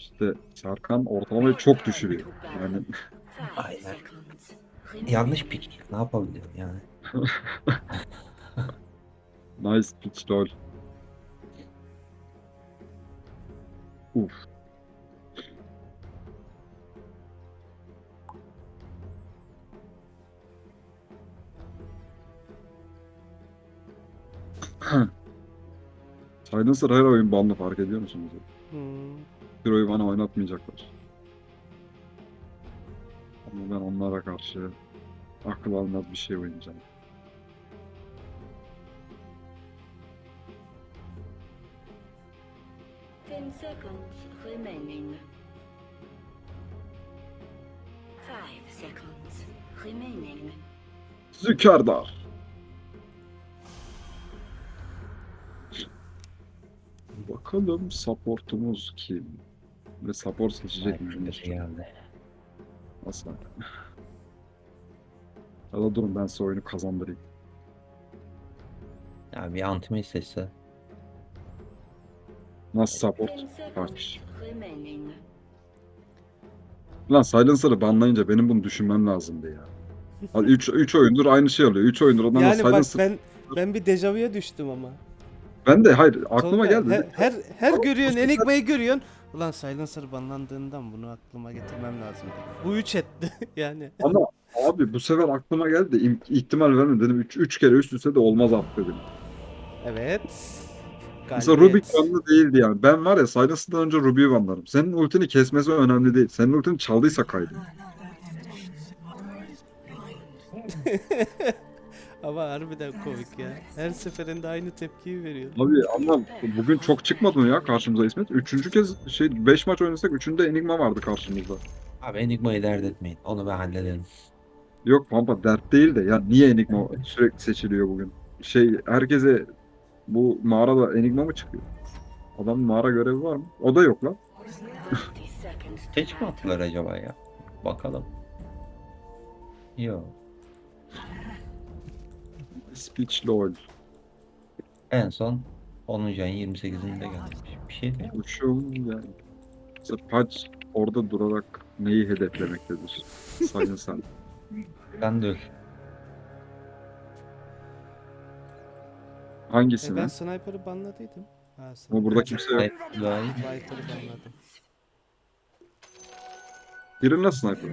İşte Serkan ortalamayı çok düşürüyor. Yani Aynen. Yanlış pik. Ne yapabilirim yani? nice pitch lol. Uf. Silencer her oyun banlı fark ediyor musunuz? Hmm. Bir oyun bana oynatmayacaklar. Ama ben onlara karşı akıl almaz bir şey oynayacağım. Ten seconds remaining. Five seconds remaining. Zükerdar. Bakalım supportumuz kim? Ve support seçecek miyim? geldi. Asla. Ya da durun ben size oyunu kazandırayım. Ya bir anti seçse. Nasıl support? Kardeş. Lan Silencer'ı banlayınca benim bunu düşünmem lazımdı ya. 3 3 oyundur aynı şey oluyor. 3 oyundur ondan Yani bak Silencer... ben ben bir dejavuya düştüm ama. Ben de hayır aklıma Tolga, geldi. Her her, her görüyorsun Enigma'yı görüyorsun. Ulan Silencer banlandığından bunu aklıma getirmem lazım. Bu üç etti yani. Ama abi bu sefer aklıma geldi. İm- ihtimal vermedim. Dedim 3 3 kere üst üste de olmaz artık dedim. Evet. Mesela Galibiyet. Rubik banlı değildi yani. Ben var ya Silencer'dan önce Rubik'i banlarım. Senin ultini kesmesi önemli değil. Senin ultini çaldıysa kaydı. Ama harbiden komik ya. Her seferinde aynı tepkiyi veriyor. Abi ama bugün çok çıkmadı mı ya karşımıza İsmet? Üçüncü kez şey 5 maç oynasak üçünde Enigma vardı karşımızda. Abi Enigma'yı dert etmeyin. Onu ben hallederim. Yok Pampa dert değil de ya niye Enigma sürekli seçiliyor bugün? Şey herkese bu mağarada Enigma mı çıkıyor? Adamın mağara görevi var mı? O da yok lan. Seç mi attılar acaba ya? Bakalım. Yok. Speech lol. En son 10. ayın 28'inde gelmiş. Bir şey değil. Uçum yani. Mesela Patch orada durarak neyi hedeflemektedir? Sayın sen. Ben de öl. E Hangisini? ben Sniper'ı banladıydım. Ha, Ama burada kimse yok. İyi. Viper'ı banladım. Biri nasıl sniper?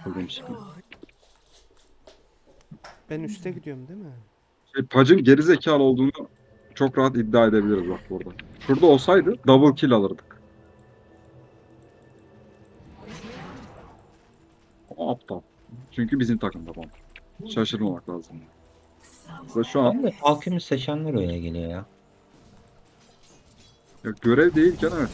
Akıllıymış. şimdi. Ben üste gidiyorum değil mi? Şey, Pac'ın geri zekalı olduğunu çok rahat iddia edebiliriz bak burada. Şurada olsaydı double kill alırdık. O aptal. Çünkü bizim takımda bana. Şaşırmamak lazım. Mesela şu an halkımız seçenler öyle geliyor ya. ya görev değilken evet.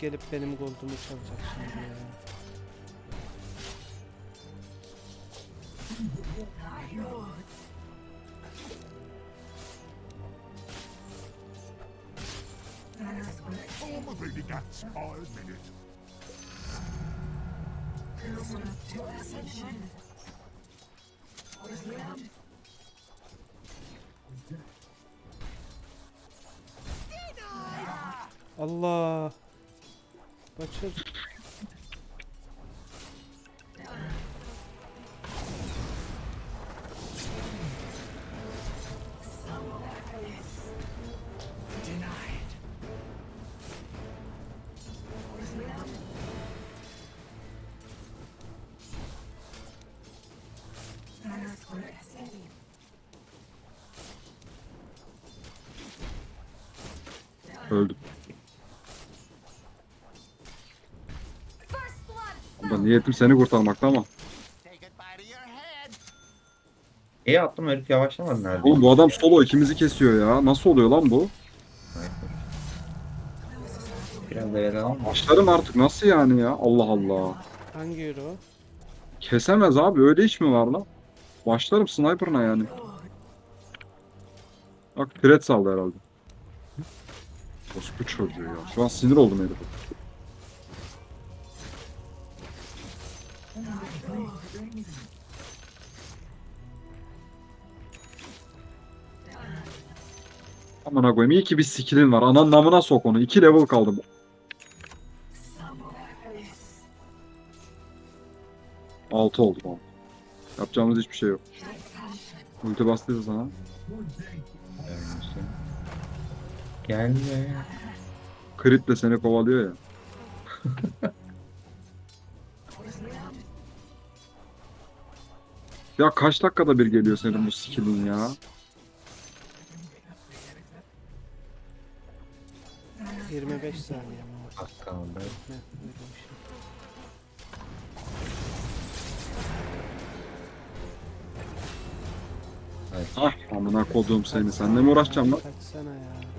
Gelip benim goldumu çalacak şimdi ya. Allah. 我吃。Niyetim seni kurtarmakta ama. İyi attım herif yavaşlamadı nerede? Oğlum bu adam solo ikimizi kesiyor ya. Nasıl oluyor lan bu? Biraz da ama. Başlarım artık nasıl yani ya? Allah Allah. Hangi euro? Kesemez abi öyle iş mi var lan? Başlarım sniper'ına yani. Bak threat saldı herhalde. Ospu çocuğu ya. Şu an sinir oldum herife. Amına koyayım iyi ki bir skillin var. Anan namına sok onu. 2 level kaldım. Altı oldu tamam. Yapacağımız hiçbir şey yok. Ulti bastıydı sana. Gelme. Crit de seni kovalıyor ya. ya kaç dakikada bir geliyor senin bu skillin ya? 25 saniye mi var? Az kaldı. Ne, öyle bir şey. Evet. Ah amına kodum seni. Seninle mi uğraşacağım lan? Kaçsana ya.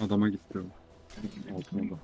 아 남아있어요. 아, 죄송합니다.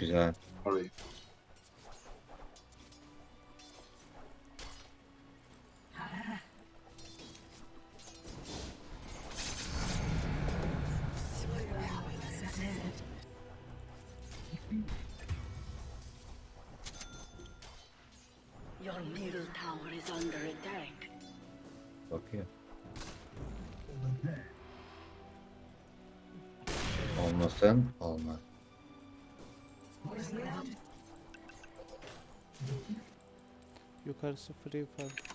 Güzel. Your middle tower is under attack. Bakıyor. Olmasın olmaz. Yukarısı free fall.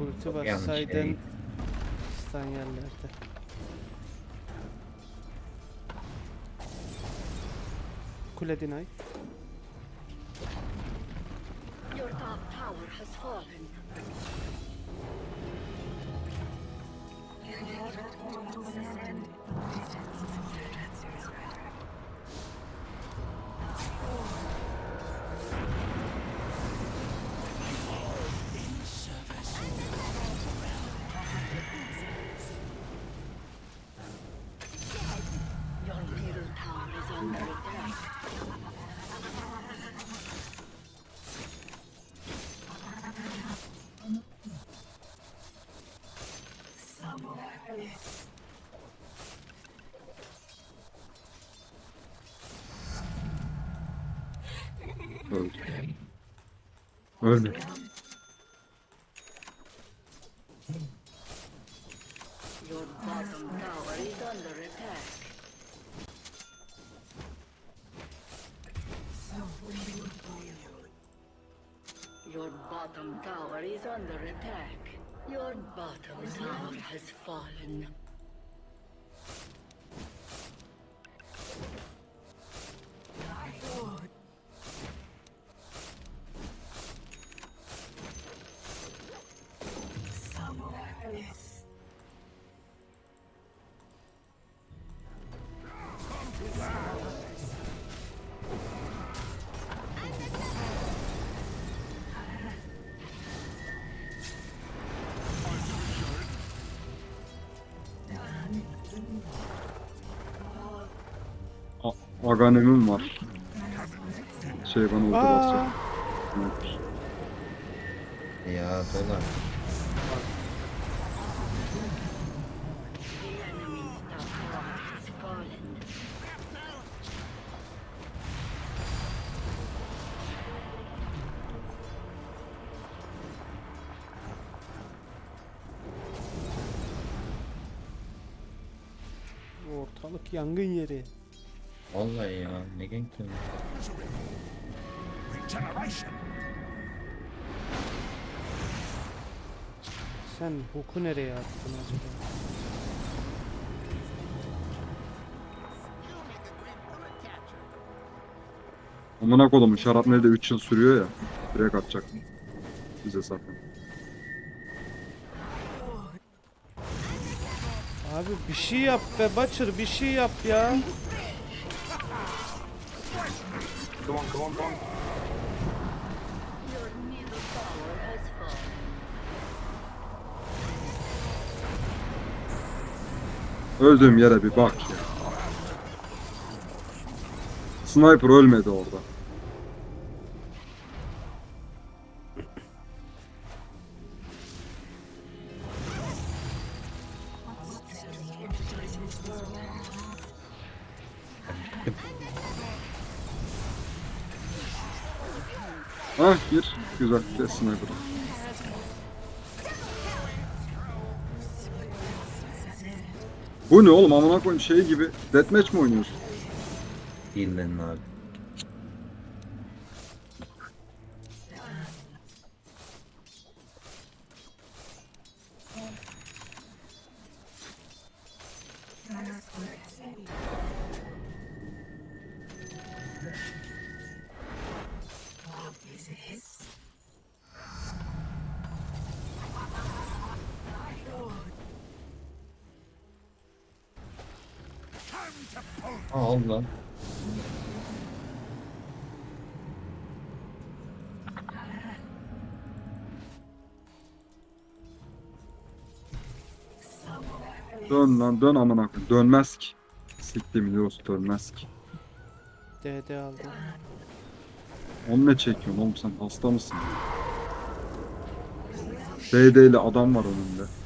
Ulti bassaydın değil. stun yerlerde. Kule deny. Öldü. Ölmedi. Has fallen. Aganim'im var. Şey bana Aa, basacak. Ya dolar. Sen hoku nereye attın acaba? Amına kodumun şarap nerede 3 yıl sürüyor ya. Direkt atacak. Bize zaten. Abi bir şey yap be Butcher bir şey yap ya. Your Öldüğüm yere bir bak ya. Sniper ölmedi orada. Ah gir. Güzel. Kes Bu ne oğlum amına koyayım şey gibi deathmatch mi oynuyorsun? Değillerin abi. Lan dön amına koyayım. Dönmez ki. Siktim biliyorsun dönmez ki. DD aldım. Onu ne çekiyorsun oğlum sen hasta mısın? DD ile adam var önünde.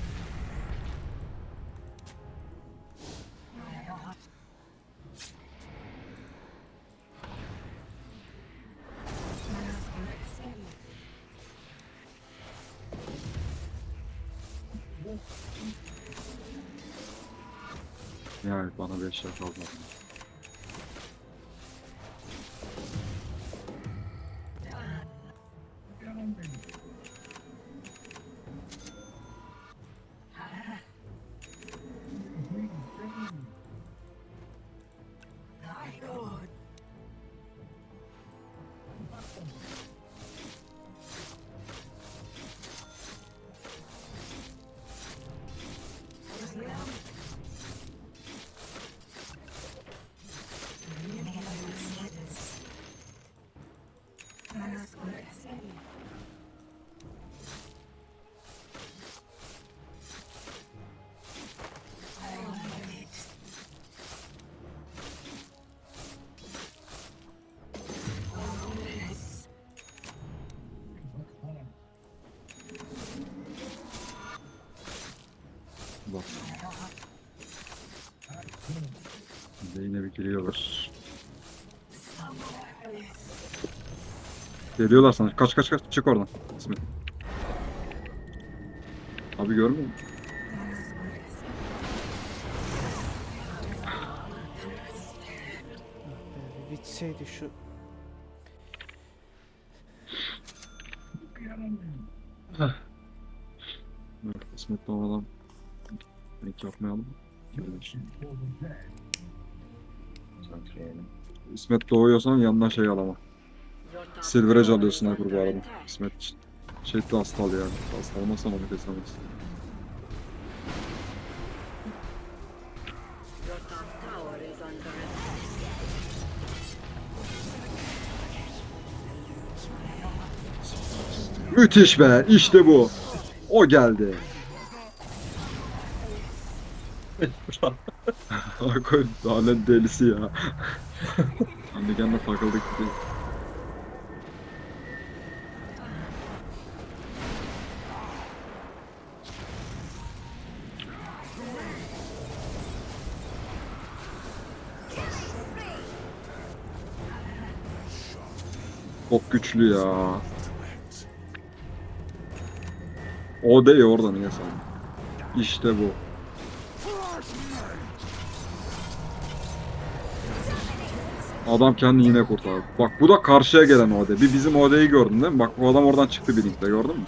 Geliyorlar. Geliyorlar sana. Kaç kaç kaç. Çık oradan. İsmet. Abi görmüyor musun? Bir bitseydi şu. Dur, İsmet doğmadan renk yapmayalım. Santriyelim. İsmet doğuyorsan yanına şey alama. Your top Silver'e tower alıyor is sniper bu arada. İsmet için. Şey de hastal yani. Hasta olmazsan onu kesemez. Müthiş be. işte bu. O geldi. Akoy lanet delisi ya. Annegenle takıldık gidiyor. Çok güçlü ya. O değil orada niye sen? İşte bu. Adam kendini yine kurtardı. Bak bu da karşıya gelen OD. Bir bizim OD'yi gördün değil mi? Bak bu adam oradan çıktı bir linkte gördün mü?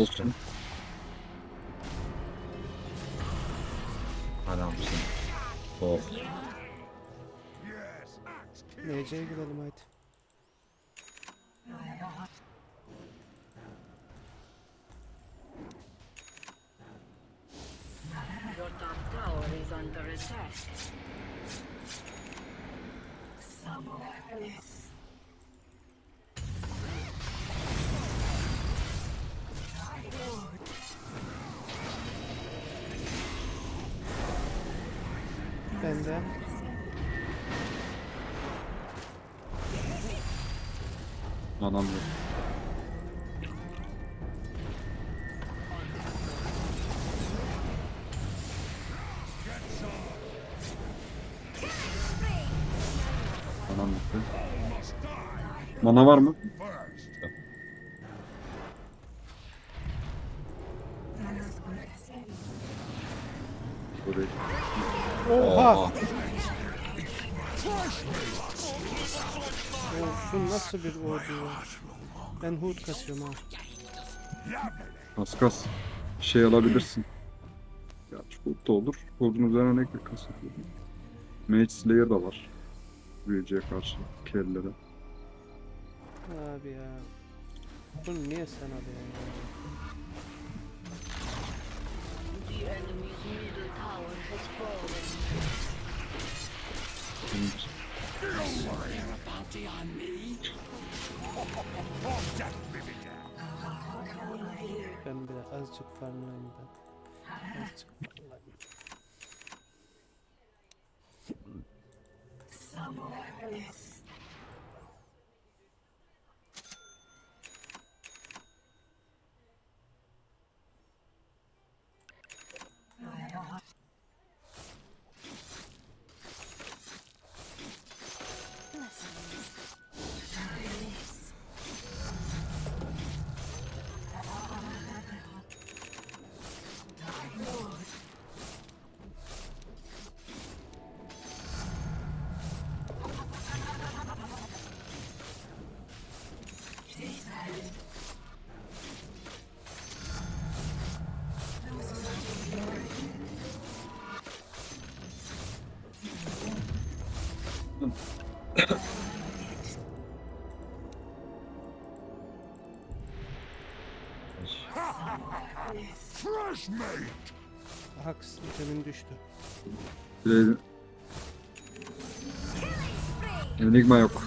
Olsun. Adamsın. Oh. NC'ye gidelim haydi. Your top tower is under attack. Ben de. Anam yok. Anam yok. Mana var mı? Of, bu nasıl bir ordu ya? Ben hood kasıyorum ha. Kas kas. Şey alabilirsin. Ya çok da olur. Kodun üzerine ne kadar kas yapıyor? Mage Slayer da var. Büyücüye karşı. Kellere. Abi ya. Bunu niye sen alıyorsun Ben bir de azıcık farmlayayım ben. Azıcık farmlayayım. Haks vitamin düştü. Şey... Enigma yok.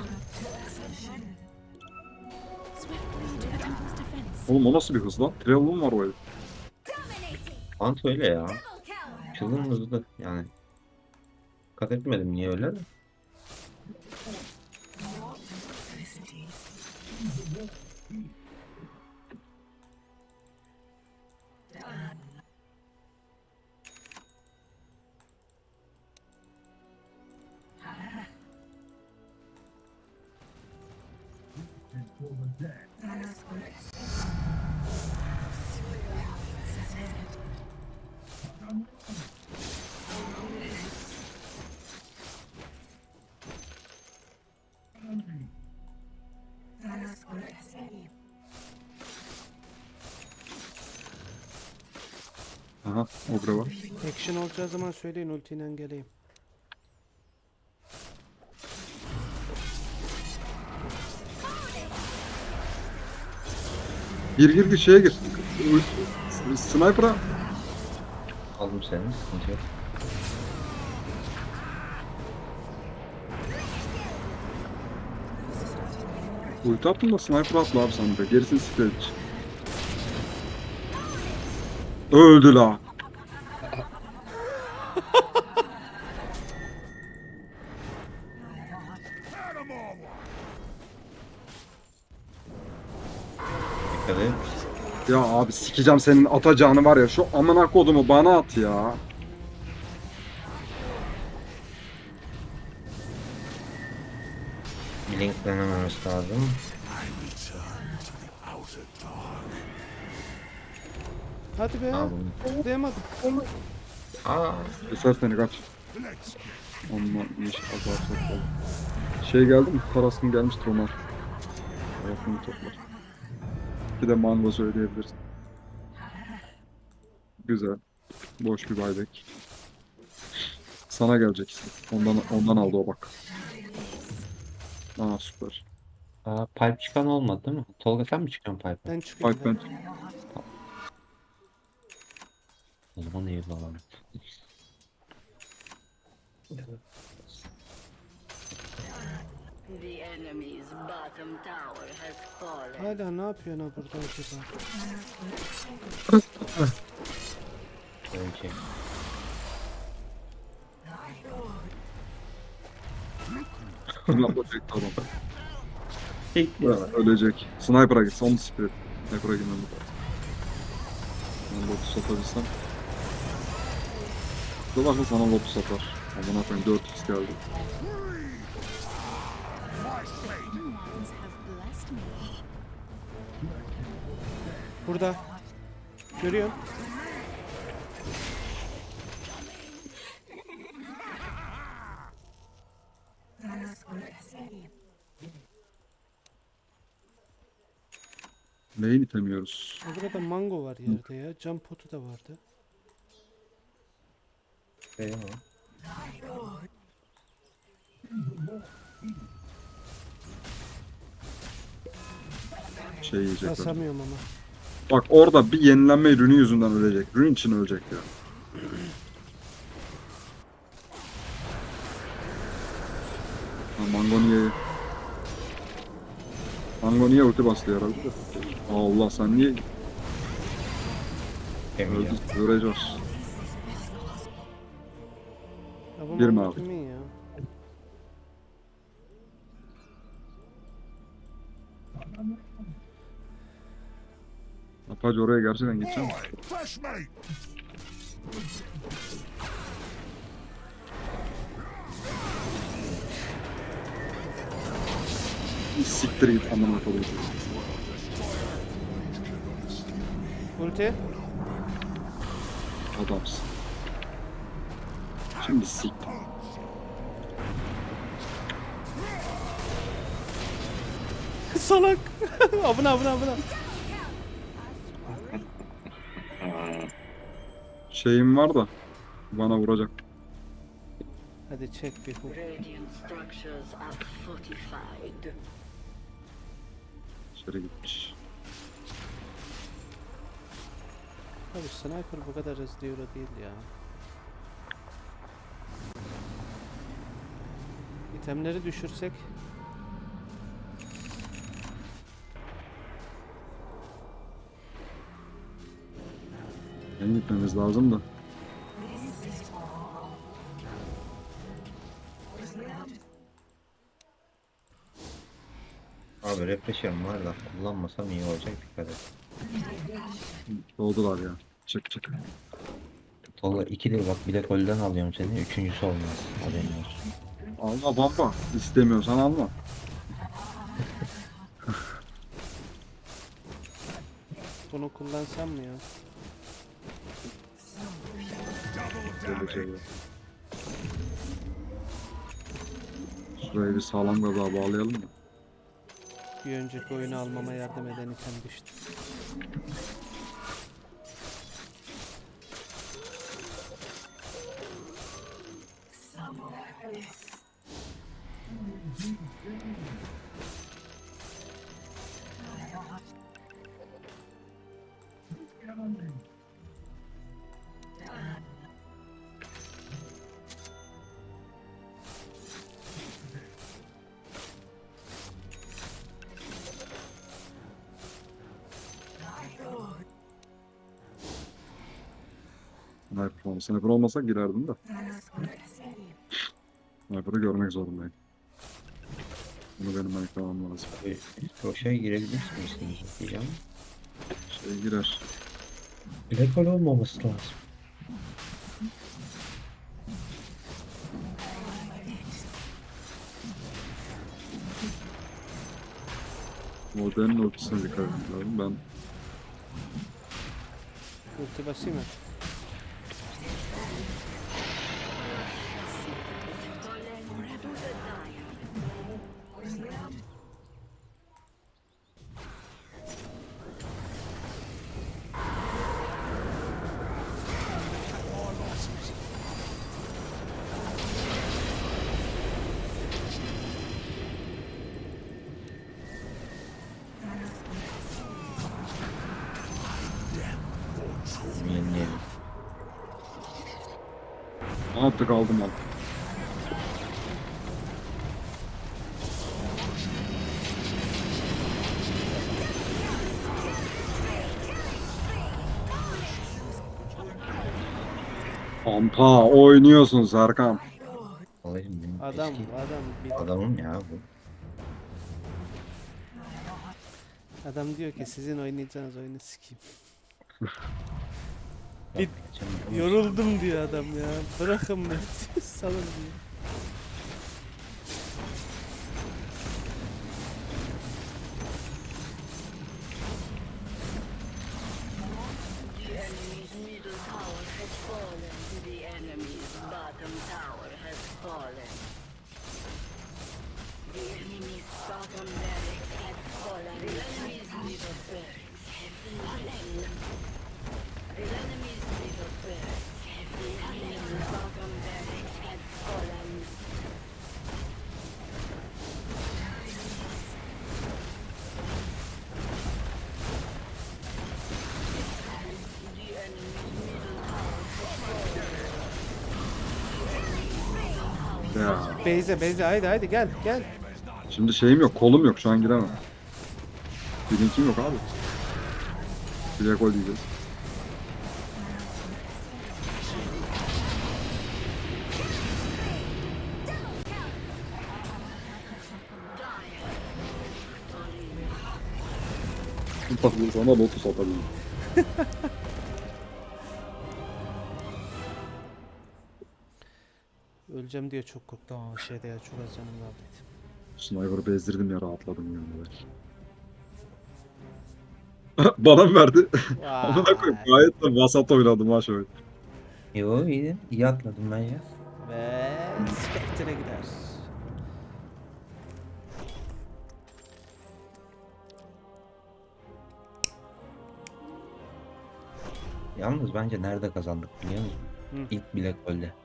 Oğlum o nasıl bir hız lan? Trevlum var o herif. Ant öyle ya. Çılgın hızlı yani. Dikkat etmedim niye öyle de. Action olacağı zaman söyleyin ultiyle geleyim. Gir gir gir şeye gir. Sniper'a. Aldım seni. Sıkıntı yok. Ulti attın da sniper atla abi de. Gerisini siktir. Öldü la. Sikeceğim senin atacağını var ya. Şu amına kodumu bana at ya. Blink denememesi lazım. Hadi be. Aa, bunu- Tıklayamadım. Aa, Keser seni kaç. Onunla iş azar toplar. Şey geldi mi? Karaskın gelmiştir Omar. Karaskını toplar. Bir de mango söyleyebilirsin. Güzel. Boş bir buyback. Sana gelecek işte. Ondan, ondan aldı o bak. Aa süper. aa, pipe çıkan olmadı değil mi? Tolga sen mi çıkıyorsun pipe'e? Ben çıkıyorum. Bak ben O zaman iyi bağlam. The enemy's bottom tower has fallen. Hala ne yapıyorsun ha burada acaba? Ölecek. bunu yapacak adam. Ya, ölecek. Sniper'a git. Son spirit. Sniper'a gitmem lazım. Ben lotus atabilsem. Dur bakın sana lotus atar. Aman koyayım 4x geldi. Burada. Görüyorsun. Neyi itemiyoruz? Burada mango var yerde ya. Cam potu da vardı. Eyvallah. Şey yiyecek. öyle. Basamıyorum ama. Bak orada bir yenilenme ürünü yüzünden ölecek. Ürün için ölecek ya. Ha, Mango niye? Mango niye ulti bastı herhalde? Allah sen niye Yemeyeceğim. öldün? Göreceğiz. Ya bu mango abi? kimin ya? Oraya gerçekten gideceğim. Fresh Siktir git amına koyayım. Ulti. Adamsın. Şimdi sik. Salak. abına abına abına. Şeyim var da bana vuracak. Hadi çek bir hook. Radiant structures are fortified. İçeri gitmiş. Abi sniper bu kadar hızlı euro değil ya. İtemleri düşürsek Yeni gitmemiz lazım da. Refresh'im var da kullanmasam iyi olacak dikkat et. Doğdular ya. Çık çık. Tolga ikidir bak bir de golden alıyorum seni. Üçüncüsü olmaz. Haberin olsun. Alma baba. İstemiyorsan alma. bunu kullansam mı ya? Böyle şey yok. Şurayı bir sağlam gaza bağlayalım mı? Bir önceki oyunu almama yardım eden item düştü. Sniper olmasa. Girerdim de. Sniper'ı görmek zorundayım. Bunu benim eklemem lazım. Roşa'ya girebilirsiniz diyeceğim. Şey girer. Black hole olmaması lazım. Modelin ultisine dikkat etmem lazım. Ben Ulti basayım mı? Artık aldım al. Pampa oynuyorsun Serkan. Alayım benim Adam eski adam bir adamım ya bu. adam diyor ki sizin oynayacağınız oyunu sikeyim. Bit- Yoruldum diyor adam ya. Bırakın beni. Salın diyor. Beyze Beyze haydi haydi gel gel. şimdi şeyim yok, kolum yok. Şu an giremem. Bilinkim yok abi. Bir gol diyeceğiz. Bak bu sana lotus atabilirim. Öleceğim diye çok korktum ama şeyde ya çok az canım kaldıydı. Sniper'ı bezdirdim ya rahatladım yani. Bana mı verdi? Koyayım gayet de vasat oynadım ha şöyle. Yo iyi. İyi atladım ben ya. Ve Spectre gider. Yalnız bence nerede kazandık biliyor musun? Hı. İlk Black Hole'de.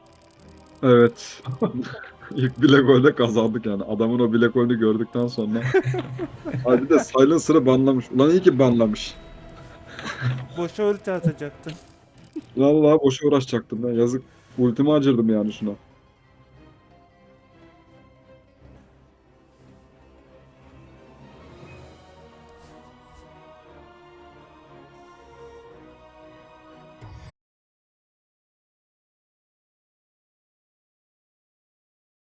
Evet. İlk bile golde kazandık yani. Adamın o bile golünü gördükten sonra. Abi bir de Silencer'ı banlamış. Ulan iyi ki banlamış. Boşa ulti atacaktın. Vallahi boşa uğraşacaktım ben. Yazık. Ultimi acırdım yani şuna.